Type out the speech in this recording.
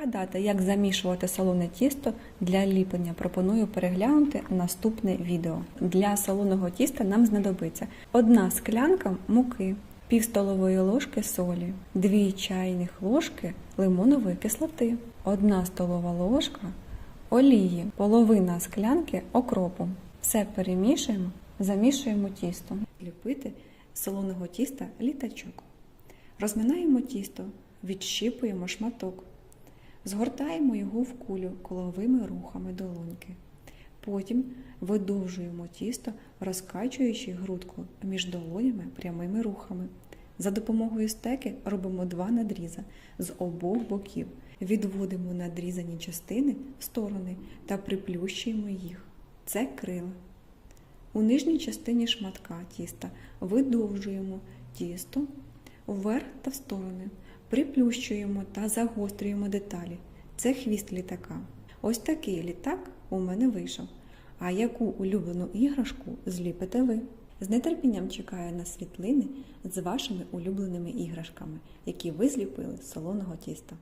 пригадати, як замішувати солоне тісто для ліплення, пропоную переглянути наступне відео. Для солоного тіста нам знадобиться одна склянка муки, пів столової ложки солі, 2 чайних ложки лимонової кислоти, 1 столова ложка олії, половина склянки окропу. Все перемішуємо, замішуємо тісто. Ліпити солоного тіста літачок. Розминаємо тісто, відщіпуємо шматок, згортаємо його в кулю коловими рухами долоньки. Потім видовжуємо тісто, розкачуючи грудку між долонями прямими рухами. За допомогою стеки робимо два надріза з обох боків. Відводимо надрізані частини в сторони та приплющуємо їх. Це крила. У нижній частині шматка тіста видовжуємо тісто вверх та в сторони, приплющуємо та загострюємо деталі. Це хвіст літака. Ось такий літак у мене вийшов. А яку улюблену іграшку зліпите ви? З нетерпінням чекаю на світлини з вашими улюбленими іграшками, які ви зліпили з солоного тіста.